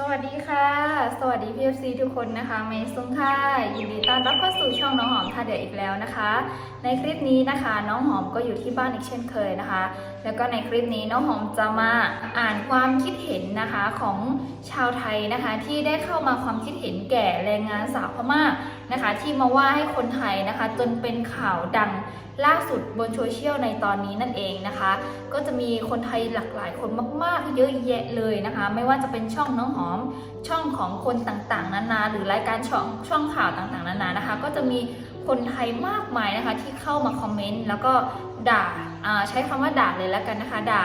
สวัสดีค่ะ สวัสดี PFC ทุกคนนะคะ เมย์ซุงค่ะ ยินดีต้อนรับเข้าสู่ช่องน้องหอมท่าเดืออีกแล้วนะคะ ในคลิปนี้นะคะ น้องหอมก็อยู่ที่บ้านอีกเช่นเคยนะคะแล้วก็ในคลิปนี้น้องหอมจะมาอ่านความคิดเห็นนะคะของชาวไทยนะคะ ที่ได้เข้ามาความคิดเห็นแก่แรงงานสาวพม่านะคะ ที่มาว่าให้คนไทยนะคะ จนเป็นข่าวดังล่าสุดบนโซเชียลในตอนนี้นั่นเองนะคะ ก็จะมีคนไทยหลากหลายคนมาก ๆ เยอะแยะเลยนะคะ ไม่ว่าจะเป็นช่องน้องหอม ช่องของคนต่างๆ นานา หรือรายการช่องช่องข่าวต่างๆ นานานะคะ ก็จะมี คนไทยมากมายนะคะที่เข้ามาคอมเมนต์แล้วก็ด่าใช้คำว่าด่าเลยแล้วกันนะคะด่า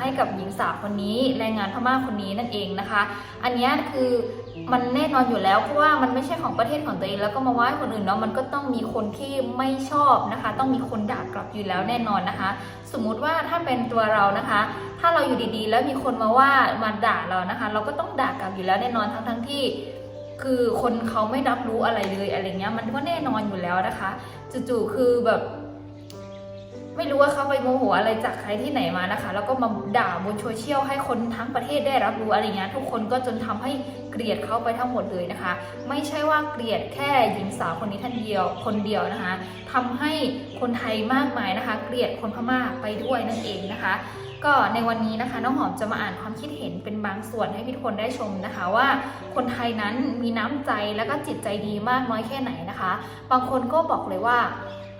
ให้กับหญิงสาวคนนี้แรงงานพม่าคนนี้นั่นเองนะคะ อันนี้คือมันแน่นอนอยู่แล้วเพราะว่ามันไม่ใช่ของประเทศของตัวเอง แล้วก็มาว่าคนอื่นเนาะมันก็ต้องมีคนที่ไม่ชอบนะคะ ต้องมีคนด่ากลับอยู่แล้วแน่นอนนะคะ สมมุติว่าถ้าเป็นตัวเรานะคะ ถ้าเราอยู่ดีๆ แล้วมีคนมาว่ามาด่าเรานะคะ เราก็ต้องด่ากลับอยู่แล้วแน่นอนทั้งๆที่ คือคนเขาไม่รับรู้อะไรเลยอะไรเงี้ย มันก็แน่นอนอยู่แล้วนะคะจู่ๆคือแบบ ไม่รู้ว่าเขาไปโมโหอะไรจากใครที่ไหนมานะคะ แล้วก็มาด่าบนโซเชียลให้คนทั้งประเทศได้รับรู้อะไรเงี้ยทุกคนก็จนทำให้เกลียดเขาไปทั้งหมดเลยนะคะ ไม่ใช่ว่าเกลียดแค่หญิงสาวคนนี้ท่านเดียวคนเดียวนะคะทำให้คนไทยมากมายนะคะ เกลียดคนพม่าไปด้วยนั่นเองนะคะ ก็ในวันนี้นะคะน้องหอมจะมาอ่านความคิดเห็นเป็นบางส่วนให้พี่ทุกคนได้ชมนะคะ ว่าคนไทยนั้นมีน้ำใจแล้วก็จิตใจดีมากน้อยแค่ไหนนะคะ บางคนก็บอกเลยว่า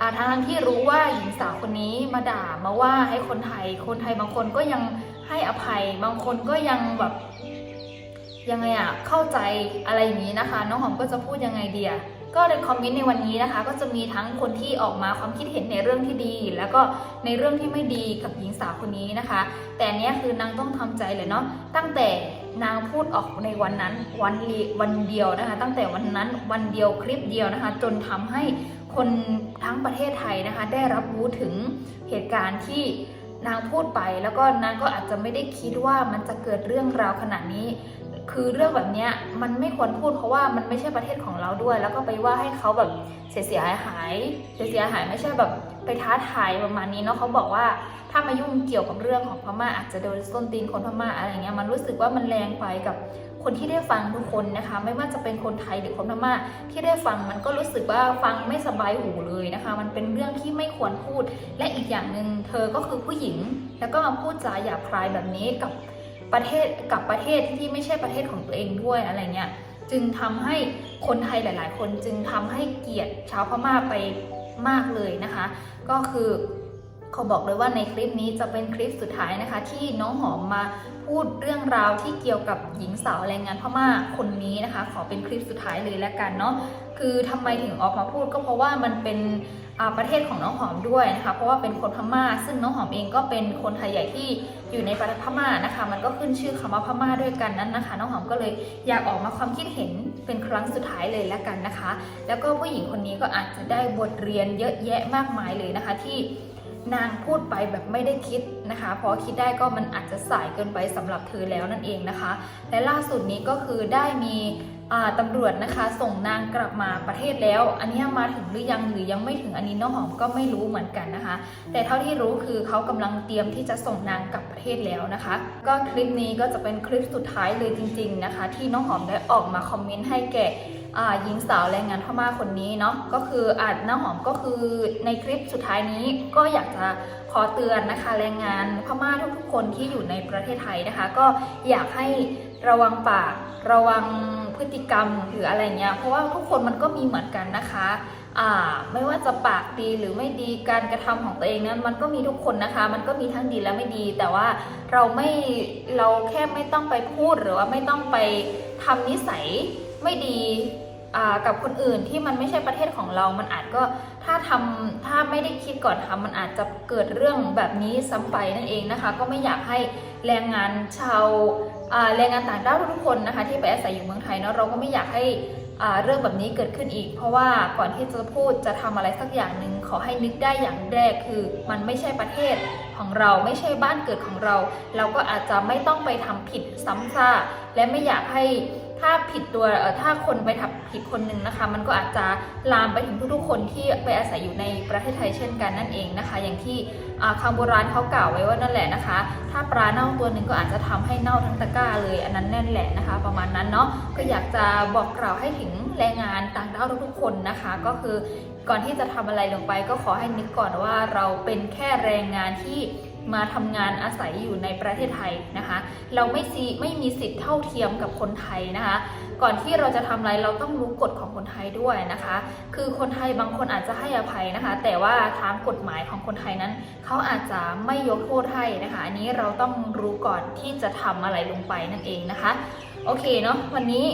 อาทั้งที่รู้ว่าหญิงสาวคนนี้มาด่ามาว่าให้คนไทย คนไทยบางคนก็ยังให้อภัย บางคนก็ยังแบบยังไงอะเข้าใจอะไรอย่างนี้นะคะ น้องหอมก็จะพูดยังไงเดีย ก็ในคอมเมนต์ในวันนี้นะคะ ก็จะมีทั้งคนที่ออกมาความคิดเห็นในเรื่องที่ดี แล้วก็ในเรื่องที่ไม่ดีกับหญิงสาวคนนี้นะคะ แต่อันเนี้ยคือนางต้องทำใจเลยเนาะตั้งแต่นางพูดออกในวันนั้นวันีวันเดียวนะคะ ตั้งแต่วันนั้นวันเดียวคลิปเดียวนะคะ จนทำให้คนทั้งประเทศไทยนะคะ ได้รับรู้ถึงเหตุการณ์ที่นางพูดไปแล้วก็นางก็อาจจะไม่ได้คิดว่ามันจะเกิดเรื่องราวขนาดนี้ คือเรื่องแบบเนี้ยมันไม่ควรพูดเพราะว่ามันไม่ใช่ประเทศของเราด้วย แล้วก็ไปว่าให้เขาแบบเสียเสียหายหายเสียเสียหายไม่ใช่แบบไปท้าทายประมาณนี้เนาะเขาบอกว่าถ้ามายุ่งเกี่ยวกับเรื่องของพม่าอาจจะโดนส้นตีนคนพม่าอะไรเงี้ยมันรู้สึกว่ามันแรงไปกับคนที่ได้ฟังทุกคนนะคะ ไม่ว่าจะเป็นคนไทยหรือคนพม่าที่ได้ฟังมันก็รู้สึกว่าฟังไม่สบายหูเลยนะคะ มันเป็นเรื่องที่ไม่ควรพูด และอีกอย่างหนึ่งเธอก็คือผู้หญิง แล้วก็มาพูดจาหยาบคายแบบนี้กับ ประเทศกับประเทศที่ไม่ใช่ประเทศของตัวเองด้วยอะไรเงี้ยจึงทำให้คนไทยหลาย ๆ คนจึงทำให้เกลียดชาวพม่าไปมากเลยนะคะ ก็คือเขาบอกเลยว่าในคลิปนี้จะเป็นคลิปสุดท้ายนะคะ ที่น้องหอมมาพูดเรื่องราวที่เกี่ยวกับหญิงสาวแรงงานพม่าคนนี้นะคะ ขอเป็นคลิปสุดท้ายเลยแล้วกันเนาะคือทำไมถึงออกมาพูดก็เพราะว่ามันเป็น ประเทศของน้องหอมด้วยนะคะเพราะว่าเป็นคนพม่า ซึ่งน้องหอมเองก็เป็นคนไทยใหญ่ที่อยู่ในประเทศพม่านะคะ มันก็ขึ้นชื่อคำว่าพม่าด้วยกันนั้นนะคะ น้องหอมก็เลยอยากออกมาความคิดเห็นเป็นครั้งสุดท้ายเลยแล้วกันนะคะ แล้วก็ผู้หญิงคนนี้ก็อาจจะได้บทเรียนเยอะแยะมากมายเลยนะคะที่นางพูดไปแบบไม่ได้คิดนะคะเพราะคิดได้ก็มันอาจจะสายเกินไปสำหรับเธอแล้วนั่นเองนะคะ และล่าสุดนี้ก็คือได้มี ตำรวจนะคะส่งนางกลับมาประเทศแล้ว อันนี้มาถึงหรือยังหรือยังไม่ถึงอันนี้น้องหอมก็ไม่รู้เหมือนกันนะคะ แต่เท่าที่รู้คือเขากำลังเตรียมที่จะส่งนางกลับประเทศแล้วนะคะ ก็คลิปนี้ก็จะเป็นคลิปสุดท้ายเลยจริง ๆนะคะ ที่น้องหอมได้ออกมาคอมเมนต์ให้แก่หญิงสาวแรงงานพม่าคนนี้เนาะก็คืออาจน้าหอมก็คือในคลิปสุดท้ายนี้ก็อยากจะขอเตือนนะคะแรงงานพม่าทุกๆคนที่อยู่ในประเทศไทยนะคะ ก็อยากให้ระวังปากระวัง พฤติกรรมหรืออะไรเงี้ยเพราะว่าทุกคนมันก็มีเหมือนกันนะคะอ่าไม่ว่าจะปากดีหรือไม่ดีการกระทำของตัวเองนั้นมันก็มีทุกคนนะคะ มันก็มีทั้งดีและไม่ดี แต่ว่าเราไม่เราแค่ไม่ต้องไปพูดหรือว่าไม่ต้องไปทำนิสัยไม่ดี กับคนอื่นที่มันไม่ใช่ประเทศของเรา มันอาจก็ถ้าทำถ้าไม่ได้คิดก่อนทำมันอาจจะเกิดเรื่องแบบนี้ซ้ำไปนั่นเองนะคะ ก็ไม่อยากให้แรงงานชาวแรงงานต่างด้าวทุกคนนะคะ ที่ไปอาศัยอยู่เมืองไทยเนาะเราก็ไม่อยากให้เรื่องแบบนี้เกิดขึ้นอีก เพราะว่าก่อนที่จะพูดจะทำอะไรสักอย่างหนึ่งขอให้นึกได้อย่างแรกคือ มันไม่ใช่ประเทศของเราไม่ใช่บ้านเกิดของเรา เราก็อาจจะไม่ต้องไปทำผิดซ้ำซากและไม่อยากให้ ถ้าผิดตัวถ้าคนไปทับผิดคนหนึ่งนะคะ มันก็อาจจะลามไปถึงทุกๆคนที่ไปอาศัยอยู่ในประเทศไทยเช่นกันนั่นเองนะคะ อย่างที่อ่าคำโบราณเขากล่าวไว้ว่านั่นแหละนะคะ ถ้าปลาเน่าตัวหนึ่งก็อาจจะทำให้เน่าทั้งตะกร้าเลยอันนั้นแน่นแหละนะคะ ประมาณนั้นเนาะก็อยากจะบอกกล่าวให้ถึงแรงงานต่างด้าวทุกๆคนนะคะ ก็คือก่อนที่จะทำอะไรลงไป ก็ขอให้นึกก่อนว่าเราเป็นแค่แรงงานที่ มาทำงานอาศัยอยู่ในประเทศไทยนะคะ เราไม่ซีไม่มีสิทธิ์เท่าเทียมกับคนไทยนะคะ ก่อนที่เราจะทำอะไรเราต้องรู้กฎของคนไทยด้วยนะคะ คือคนไทยบางคนอาจจะให้อภัยนะคะ แต่ว่าทางกฎหมายของคนไทยนั้นเขาอาจจะไม่ยกโทษให้นะคะ อันนี้เราต้องรู้ก่อนที่จะทำอะไรลงไปนั่นเองนะคะ โอเคเนาะวันนี้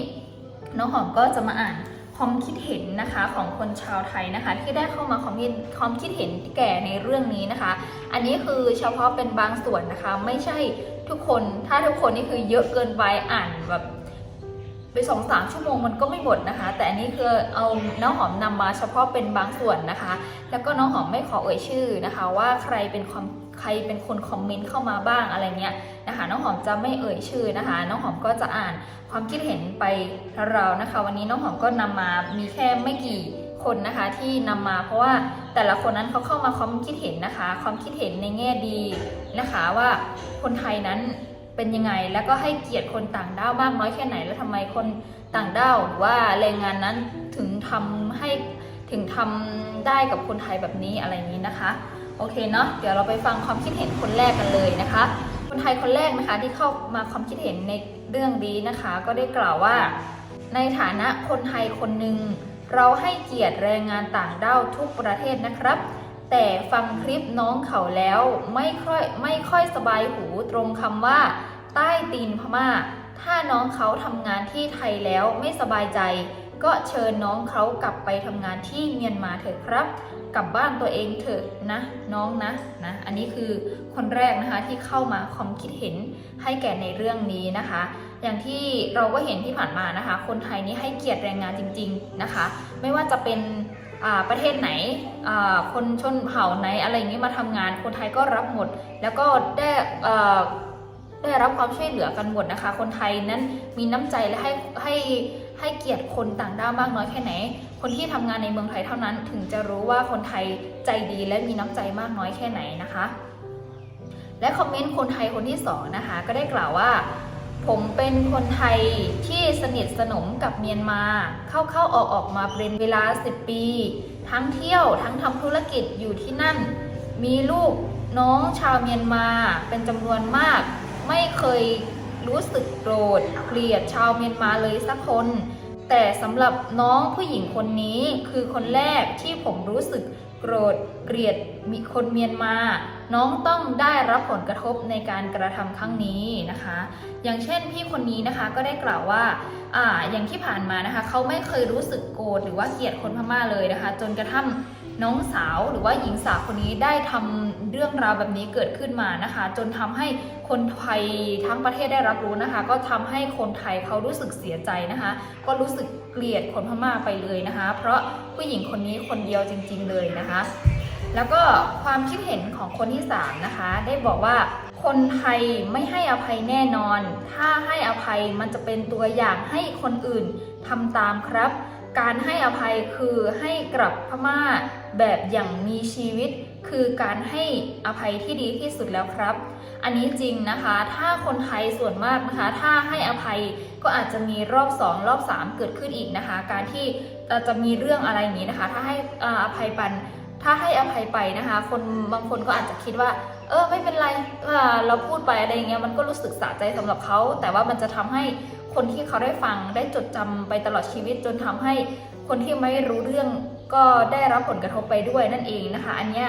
น้องหอมก็จะมาอ่านความคิดเห็นนะคะของคนชาวไทยนะคะ ที่ได้เข้ามาความคิดความคิดเห็นแก่ในเรื่องนี้นะคะ อันนี้คือเฉพาะเป็นบางส่วนนะคะ ไม่ใช่ทุกคน ถ้าทุกคนนี่คือเยอะเกินไปอ่านแบบไปสองสามชั่วโมงมันก็ไม่หมดนะคะ แต่อันนี้คือเอาน้องหอมนำมาเฉพาะเป็นบางส่วนนะคะ แล้วก็น้องหอมไม่ขอเอ่ยชื่อนะคะ ว่าใครเป็นความใครเป็นคนคอมเมนต์เข้ามาบ้างอะไรเงี้ยนะคะ น้องหอมจะไม่เอ่ยชื่อนะคะ น้องหอมก็จะอ่านความคิดเห็นไปเรานะคะ วันนี้น้องหอมก็นำมามีแค่ไม่กี่ คนนะคะที่นำมาเพราะว่าแต่ละคนนั้นเขาเข้ามาความคิดเห็นนะคะ ความคิดเห็นในแง่ดีนะคะว่าคนไทยนั้นเป็นยังไง แล้วก็ให้เกียรติคนต่างด้าวมากน้อยแค่ไหน แล้วทำไมคนต่างด้าวหรือว่าแรงงานนั้นถึงทำให้ถึงทำได้กับคนไทยแบบนี้อะไรนี้นะคะโอเคเนาะเดี๋ยวเราไปฟังความคิดเห็นคนแรกกันเลยนะคะ คนไทยคนแรกนะคะที่เข้ามาความคิดเห็นในเรื่องนี้นะคะ ก็ได้กล่าวว่า ในฐานะคนไทยคนหนึ่งเราให้เกียรติแรงงานต่างด้าวทุกประเทศนะครับ แต่ฟังคลิปน้องเขาแล้วไม่ค่อยไม่ค่อยสบายหูตรงคำว่า ใต้ตีนพม่า ถ้าน้องเขาทำงานที่ไทยแล้วไม่สบายใจ ก็เชิญน้องเขากลับไปทำงานที่เมียนมาเถอะครับ กลับบ้านตัวเองเถอะนะน้องนะนะ อันนี้คือคนแรกนะคะที่เข้ามาความคิดเห็นให้แก่ในเรื่องนี้นะคะ อย่างที่เราก็เห็นที่ผ่านมานะคะ คนไทยนี่ให้เกียรติแรงงานจริง ๆนะคะ ไม่ว่าจะเป็นประเทศไหนคนชนเผ่าไหนอะไรอย่างนี้มาทำงาน คนไทยก็รับหมด แล้วก็ได้ได้รับความช่วยเหลือกันหมดนะคะ คนไทยนั้นมีน้ำใจและให้ให้ให้เกียรติคนต่างด้าวมากน้อยแค่ไหน คนที่ทำงานในเมืองไทยเท่านั้นถึงจะรู้ว่าคนไทยใจดีและมีน้ำใจมากน้อยแค่ไหนนะคะ และคอมเมนต์คนไทยคนที่สองนะคะก็ได้กล่าวว่า ผมเป็นคนไทยที่สนิทสนมกับเมียนมา เข้าเข้าออกออกมาเป็นเวลา 10 ปี ทั้งเที่ยวทั้งทำธุรกิจอยู่ที่นั่น มีลูกน้องชาวเมียนมาเป็นจำนวนมาก ไม่เคยรู้สึกโกรธเกลียดชาวเมียนมาเลยสักคน แต่สำหรับน้องผู้หญิงคนนี้คือคนแรกที่ผมรู้สึกโกรธเกลียดมีคนเมียนมา น้องต้องได้รับผลกระทบในการกระทำครั้งนี้นะคะ อย่างเช่นพี่คนนี้นะคะก็ได้กล่าวว่าอ่าอย่างที่ผ่านมานะคะ เขาไม่เคยรู้สึกโกรธหรือว่าเกลียดคนพม่าเลยนะคะ จนกระทั่งน้องสาวหรือว่าหญิงสาวคนนี้ได้ทำเรื่องราวแบบนี้เกิดขึ้นมานะคะ จนทำให้คนไทยทั้งประเทศได้รับรู้นะคะ ก็ทำให้คนไทยเขารู้สึกเสียใจนะคะ ก็รู้สึกเกลียดคนพม่าไปเลยนะคะ เพราะผู้หญิงคนนี้คนเดียวจริง ๆ เลยนะคะ แล้วก็ความคิดเห็นของคนที่ 3 นะคะ ได้บอกว่าคนไทยไม่ให้อภัยแน่นอน ถ้าให้อภัยมันจะเป็นตัวอย่างให้คนอื่นทำตามครับ การให้อภัยคือให้กลับพม่าแบบอย่างมีชีวิต คือการให้อภัยที่ดีที่สุดแล้วครับ อันนี้จริงนะคะ ถ้าคนไทยส่วนมากนะคะ ถ้าให้อภัยก็อาจจะมีรอบ 2 รอบ 3 เกิดขึ้นอีกนะคะ การที่จะมีเรื่องอะไรนี้นะคะ ถ้าให้ออภัยปัน ถ้าให้อภัยไปนะคะ คนบางคนก็อาจจะคิดว่า เออไม่เป็นไรเราพูดไปอะไรเงี้ยมันก็รู้สึกสะใจสำหรับเขา แต่ว่ามันจะทำให้คนที่เขาได้ฟังได้จดจำไปตลอดชีวิต จนทำให้คนที่ไม่รู้เรื่องก็ได้รับผลกระทบไปด้วยนั่นเองนะคะ อันเนี้ย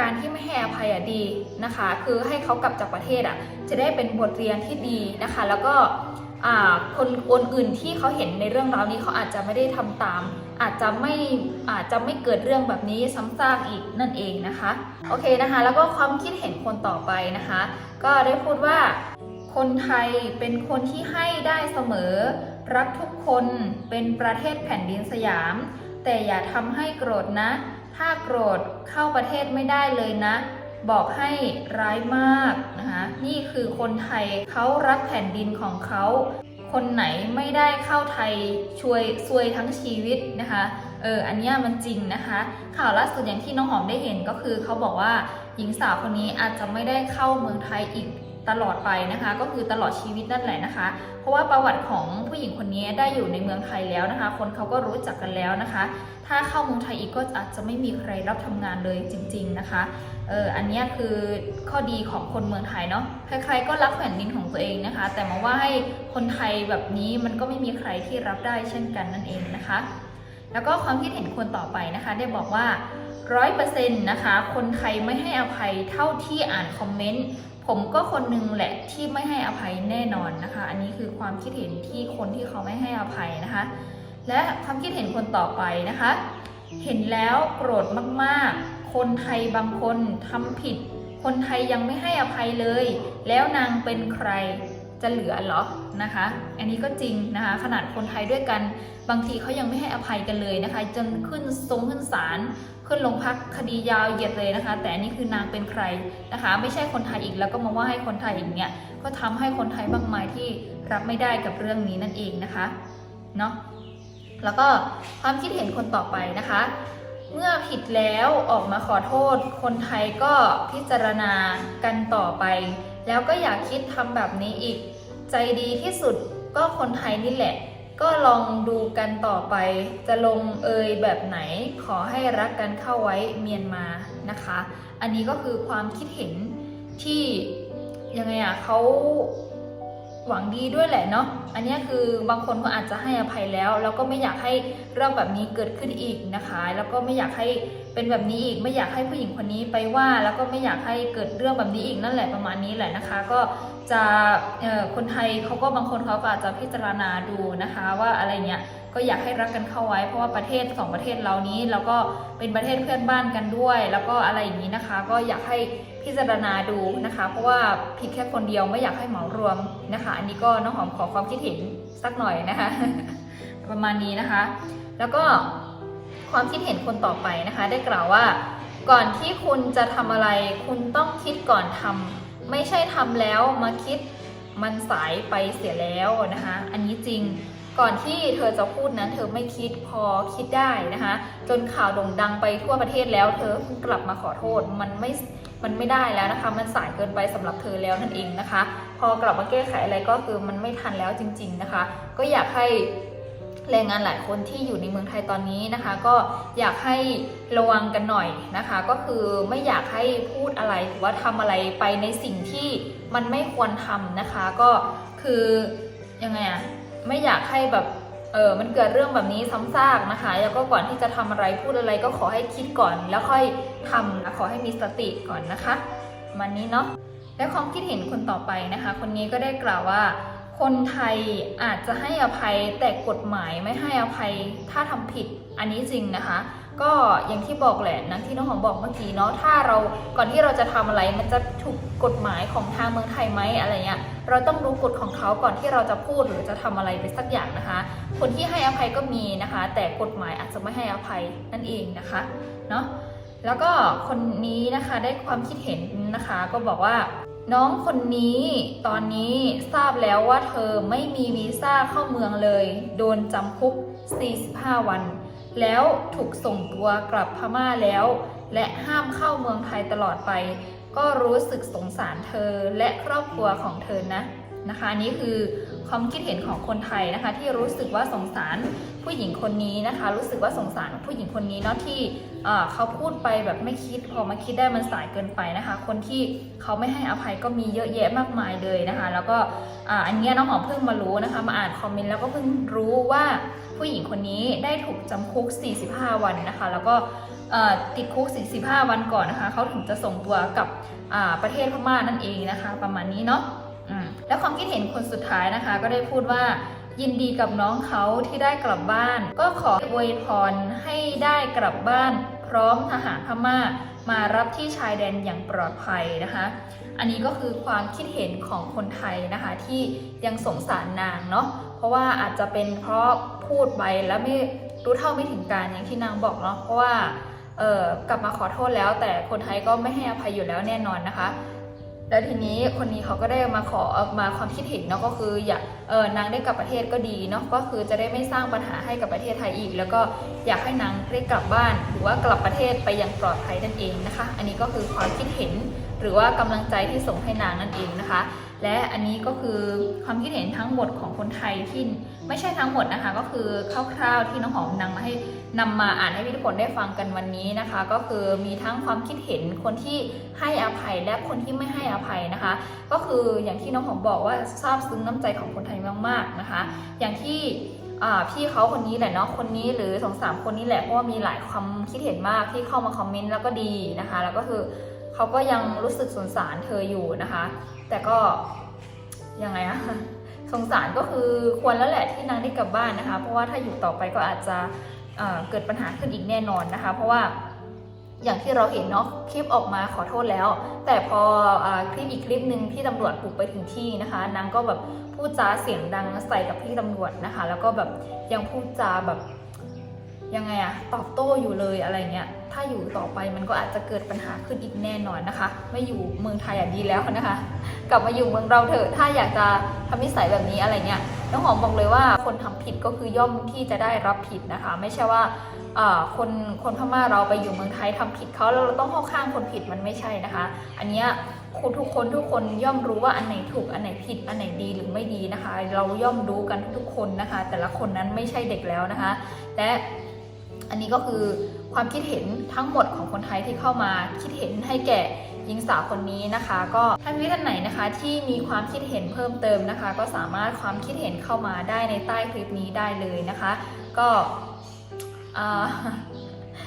การที่ไม่ให้อภัยอะดีนะคะ คือให้เขากลับจากประเทศอะจะได้เป็นบทเรียนที่ดีนะคะ แล้วก็ คนคนอื่นที่เขาเห็นในเรื่องราวนี้เขาอาจจะไม่ได้ทำตาม อาจจะไม่อาจจะไม่เกิดเรื่องแบบนี้ซ้ำซากอีกนั่นเองนะคะโอเคนะคะ แล้วก็ความคิดเห็นคนต่อไปนะคะ ก็ได้พูดว่า คนไทยเป็นคนที่ให้ได้เสมอ รักทุกคนเป็นประเทศแผ่นดินสยาม แต่อย่าทำให้โกรธนะ ถ้าโกรธเข้าประเทศไม่ได้เลยนะ บอกให้ร้ายมากนะคะนี่คือคนไทยเขารักแผ่นดินของเขาคนไหนไม่ได้เข้าไทยช่วยซวยทั้งชีวิตนะคะเอออันนี้มันจริงนะคะ ข่าวล่าสุดอย่างที่น้องหอมได้เห็นก็คือเขาบอกว่าหญิงสาวคนนี้อาจจะไม่ได้เข้าเมืองไทยอีก ตลอดไปนะคะ ก็คือตลอดชีวิตนั่นแหละนะคะ เพราะว่าประวัติของผู้หญิงคนนี้ได้อยู่ในเมืองไทยแล้วนะคะ คนเขาก็รู้จักกันแล้วนะคะ ถ้าเข้าเมืองไทยอีกก็อาจจะไม่มีใครรับทำงานเลยจริง ๆนะคะเอออันนี้คือข้อดีของคนเมืองไทยเนาะใครๆก็รักแผ่นดินของตัวเองนะคะ แต่มาว่าให้คนไทยแบบนี้มันก็ไม่มีใครที่รับได้เช่นกันนั่นเองนะคะ แล้วก็ความคิดเห็นคนต่อไปนะคะ ได้บอกว่า ร้อยเปอร์เซ็นต์นะคะ คนไทยไม่ให้อภัยเท่าที่อ่านคอมเมนต์ ผมก็คนหนึงแหละที่ไม่ให้อภัยแน่นอนนะคะ อันนี้คือความคิดเห็นที่คนที่เขาไม่ให้อภัยนะคะ และความคิดเห็นคนต่อไปนะคะ เห็นแล้วโกรธมากๆ คนไทยบางคนทำผิด คนไทยยังไม่ให้อภัยเลย แล้วนางเป็นใคร จะเหลือเหรอนะคะ อันนี้ก็จริงนะคะ ขนาดคนไทยด้วยกัน บางทีเขายังไม่ให้อภัยกันเลยนะคะ จนขึ้นทรงขึ้นศาลขึ้นโรงพักคดียาวเหยียดเลยนะคะ แต่อันนี้คือนางเป็นใครนะคะ ไม่ใช่คนไทยอีกแล้วก็มาว่าให้คนไทยอีกเนี่ยก็ทำให้คนไทยมากมายที่รับไม่ได้กับเรื่องนี้นั่นเองนะคะเนาะแล้วก็ความคิดเห็นคนต่อไปนะคะ เมื่อผิดแล้วออกมาขอโทษ คนไทยก็พิจารณากันต่อไป แล้วก็อยากคิดทำแบบนี้อีก ใจดีที่สุดก็คนไทยนี่แหละ ก็ลองดูกันต่อไป จะลงเอยแบบไหน ขอให้รักกันเข้าไว้เมียนมานะคะ อันนี้ก็คือความคิดเห็นที่ยังไงอะเขา หวังดีด้วยแหละเนาะ อันนี้คือบางคนเขาอาจจะให้อภัยแล้ว แล้วก็ไม่อยากให้เรื่องแบบนี้เกิดขึ้นอีกนะคะ แล้วก็ไม่อยากให้เป็นแบบนี้อีก ไม่อยากให้ผู้หญิงคนนี้ไปว่า แล้วก็ไม่อยากให้เกิดเรื่องแบบนี้อีกนั่นแหละประมาณนี้แหละนะคะ ก็จะคนไทยเขาก็บางคนเขาก็อาจจะพิจารณาดูนะคะว่าอะไรเงี้ย ก็อยากให้รักกันเข้าไว้ เพราะว่าประเทศสองประเทศเรานี้ แล้วก็เป็นประเทศเพื่อนบ้านกันด้วย แล้วก็อะไรอย่างนี้นะคะ ก็อยากให้พิจารณาดูนะคะ เพราะว่าผิดแค่คนเดียวไม่อยากให้เหมารวมนะคะ อันนี้ก็น้องหอมขอความคิดเห็นสักหน่อยนะคะ ประมาณนี้นะคะ แล้วก็ความคิดเห็นคนต่อไปนะคะ ได้กล่าวว่าก่อนที่คุณจะทำอะไร คุณต้องคิดก่อนทำไม่ใช่ทำแล้วมาคิดมันสายไปเสียแล้วนะคะ อันนี้จริง ก่อนที่เธอจะพูดนั้น เธอไม่คิดพอคิดได้นะคะ จนข่าวโด่งดังไปทั่วประเทศแล้ว เธอกลับมาขอโทษมันไม่มันไม่ได้แล้วนะคะ มันสายเกินไปสำหรับเธอแล้วนั่นเองนะคะ พอกลับมาแก้ไขอะไรก็คือมันไม่ทันแล้วจริง ๆนะคะ ก็อยากให้แรงงานหลายคนที่อยู่ในเมืองไทยตอนนี้นะคะ ก็อยากให้ระวังกันหน่อยนะคะ ก็คือไม่อยากให้พูดอะไรหรือว่าทำอะไรไปในสิ่งที่มันไม่ควรทำนะคะ ก็คือยังไงอะ ไม่อยากให้แบบเออมันเกิดเรื่องแบบนี้ซ้ำซากนะคะ แล้วก็ก่อนที่จะทำอะไรพูดอะไรก็ขอให้คิดก่อนแล้วค่อยทำนะขอให้มีสติก่อนนะคะมันนี้เนาะและความคิดเห็นคนต่อไปนะคะ คนนี้ก็ได้กล่าวว่า คนไทยอาจจะให้อภัยแต่กฎหมายไม่ให้อภัยถ้าทำผิดอันนี้จริงนะคะ ก็อย่างที่บอกแหละนะที่น้องหอมบอกเมื่อกี้เนาะถ้าเราก่อนที่เราจะทำอะไรมันจะถูกกฎหมายของทางเมืองไทยไหมอะไรเงี้ยเราต้องรู้กฎของเขาก่อนที่เราจะพูดหรือจะทำอะไรไปสักอย่างนะคะ คนที่ให้อภัยก็มีนะคะ แต่กฎหมายอาจจะไม่ให้อภัยนั่นเองนะคะเนาะแล้วก็คนนี้นะคะได้ความคิดเห็นนะคะ ก็บอกว่าน้องคนนี้ตอนนี้ทราบแล้วว่าเธอไม่มีวีซ่าเข้าเมืองเลย โดนจำคุก 45 วัน แล้วถูกส่งตัวกลับพม่าแล้ว และห้ามเข้าเมืองไทยตลอดไป ก็รู้สึกสงสารเธอและครอบครัวของเธอนะนะคะนนี่คือ ความคิดเห็นของคนไทยนะคะ ที่รู้สึกว่าสงสารผู้หญิงคนนี้นะคะ รู้สึกว่าสงสารผู้หญิงคนนี้เนาะที่เขาพูดไปแบบไม่คิดพอมาคิดได้มันสายเกินไปนะคะ คนที่เขาไม่ให้อภัยก็มีเยอะแยะมากมายเลยนะคะ แล้วก็อ,อันเนี้ยน้องหอมเพิ่งมารู้นะคะ มาอ่านคอมเมนต์แล้วก็เพิ่งรู้ว่าผู้หญิงคนนี้ได้ถูกจำคุก 45 วันนะคะ แล้วก็ติดคุก 45 วันก่อนนะคะ เขาถึงจะส่งตัวกับประเทศพม่านั่นเองนะคะ ประมาณนี้เนาะ แล้วความคิดเห็นคนสุดท้ายนะคะ ก็ได้พูดว่ายินดีกับน้องเขาที่ได้กลับบ้าน ก็ขออวยพรให้ได้กลับบ้าน พร้อมทหารพม่า มารับที่ชายแดนอย่างปลอดภัยนะคะ อันนี้ก็คือความคิดเห็นของคนไทยนะคะ ที่ยังสงสารนางเนาะเพราะว่าอาจจะเป็นเพราะพูดไปแล้วไม่รู้เท่าไม่ถึงการอย่างที่นางบอกเนาะเพราะว่าเออกลับมาขอโทษแล้ว แต่คนไทยก็ไม่ให้อภัยอยู่แล้วแน่นอนนะคะ แล้วทีนี้คนนี้เขาก็ได้มาขอมาความคิดเห็นเนาะก็คืออยากเออนางได้กลับประเทศก็ดีเนาะก็คือจะได้ไม่สร้างปัญหาให้กับประเทศไทยอีก แล้วก็อยากให้นางได้กลับบ้าน หรือว่ากลับประเทศไปอย่างปลอดภัยนั่นเองนะคะ อันนี้ก็คือความคิดเห็นหรือว่ากำลังใจที่ส่งให้นางนั่นเองนะคะ และอันนี้ก็คือความคิดเห็นทั้งหมดของคนไทยที่ไม่ใช่ทั้งหมดนะคะ ก็คือคร่าวๆที่น้องหอมนำมาให้นำมาอ่านให้พี่ทุกคนได้ฟังกันวันนี้นะคะ ก็คือมีทั้งความคิดเห็นคนที่ให้อภัยและคนที่ไม่ให้อภัยนะคะ ก็คืออย่างที่น้องหอมบอกว่าซาบซึ้งน้ำใจของคนไทยมากๆนะคะ อย่างที่พี่เขาคนนี้แหละเนาะคนนี้หรือสองสามคนนี้แหละเพราะว่ามีหลายความคิดเห็นมากที่เข้ามาคอมเมนต์แล้วก็ดีนะคะ แล้วก็คือ เขาก็ยังรู้สึกสงสารเธออยู่นะคะ แต่ก็ยังไงอะสงสารก็คือควรแล้วแหละที่นางได้กลับบ้านนะคะ เพราะว่าถ้าอยู่ต่อไปก็อาจจะเเกิดปัญหาขึ้นอีกแน่นอนนะคะ เพราะว่าอย่างที่เราเห็นเนาะคลิปออกมาขอโทษแล้ว แต่พออคลิปอีกคลิปหนึ่งที่ตำรวจปลุกไปถึงที่นะคะ นางก็แบบพูดจาเสียงดังใส่กับพี่ตำรวจนะคะ แล้วก็แบบยังพูดจาแบบ ยังไงอะตอบโต้อยู่เลยอะไรเงี้ยถ้าอยู่ต่อไปมันก็อาจจะเกิดปัญหาขึ้นอีกแน่นอนนะคะ ไม่อยู่เมืองไทยอะดีแล้วนะคะ กลับมาอยู่เมืองเราเถอะ ถ้าอยากจะทำนิสัยแบบนี้อะไรเงี้ยน้องหอมบอกเลยว่าคนทำผิดก็คือย่อมที่จะได้รับผิดนะคะ ไม่ใช่ว่าคนคนพม่าเราไปอยู่เมืองไทยทำผิดเขาแล้วเราต้องเข้าข้างคนผิดมันไม่ใช่นะคะ อันเนี้ยคุณทุกคนทุกคนย่อมรู้ว่าอันไหนถูกอันไหนผิดอันไหนดีหรือไม่ดีนะคะ เราย่อมรู้กันทุกคนนะคะ แต่ละคนนั้นไม่ใช่เด็กแล้วนะคะและ อันนี้ก็คือความคิดเห็นทั้งหมดของคนไทยที่เข้ามาคิดเห็นให้แก่หญิงสาวคนนี้นะคะ ก็ท่านวิท่านไหนนะคะ ที่มีความคิดเห็นเพิ่มเติมนะคะ ก็สามารถความคิดเห็นเข้ามาได้ในใต้คลิปนี้ได้เลยนะคะ ก็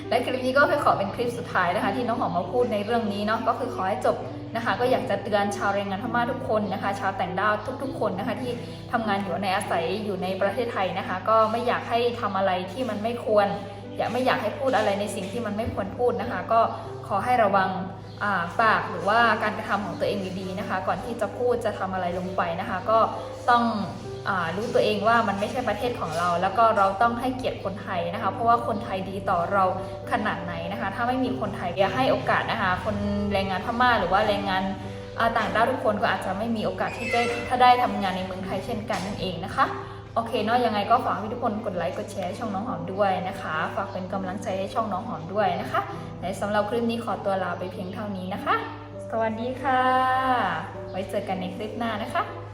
และคลิปนี้ก็คือขอเป็นคลิปสุดท้ายนะคะ ที่น้องหอมมาพูดในเรื่องนี้เนาะก็คือขอให้จบนะคะ ก็อยากจะเตือนชาวแรงงานพม่าทุกคนนะคะ ชาวแต่งด้าวทุก ๆ คนนะคะ ที่ทำงานอยู่ในอาศัยอยู่ในประเทศไทยนะคะ ก็ไม่อยากให้ทำอะไรที่มันไม่ควร อยากไม่อยากให้พูดอะไรในสิ่งที่มันไม่ควรพูดนะคะ ก็ขอให้ระวังาปากหรือว่าการกระทำของตัวเองดีๆนะคะ ก่อนที่จะพูดจะทำอะไรลงไปนะคะ ก็ต้องอรู้ตัวเองว่ามันไม่ใช่ประเทศของเรา แล้วก็เราต้องให้เกียรติคนไทยนะคะ เพราะว่าคนไทยดีต่อเราขนาดไหนนะคะ ถ้าไม่มีคนไทยอย่าให้โอกาสนะคะ คนแรงงานพม่าหรือว่าแรงงานต่างด้าวทุกคนก็อาจจะไม่มีโอกาสที่จะถ้าได้ทำงานในเมืองไทยเช่นกันนั่นเองนะคะ โอเคเนาะยังไงก็ฝากให้ทุกคนกดไลค์กดแชร์ช่องน้องหอมด้วยนะคะ ฝากเป็นกำลังใจให้ช่องน้องหอมด้วยนะคะและสำหรับคลิปนี้ขอตัวลาไปเพียงเท่านี้นะคะ สวัสดีค่ะ ไว้เจอกันในคลิปหน้านะคะ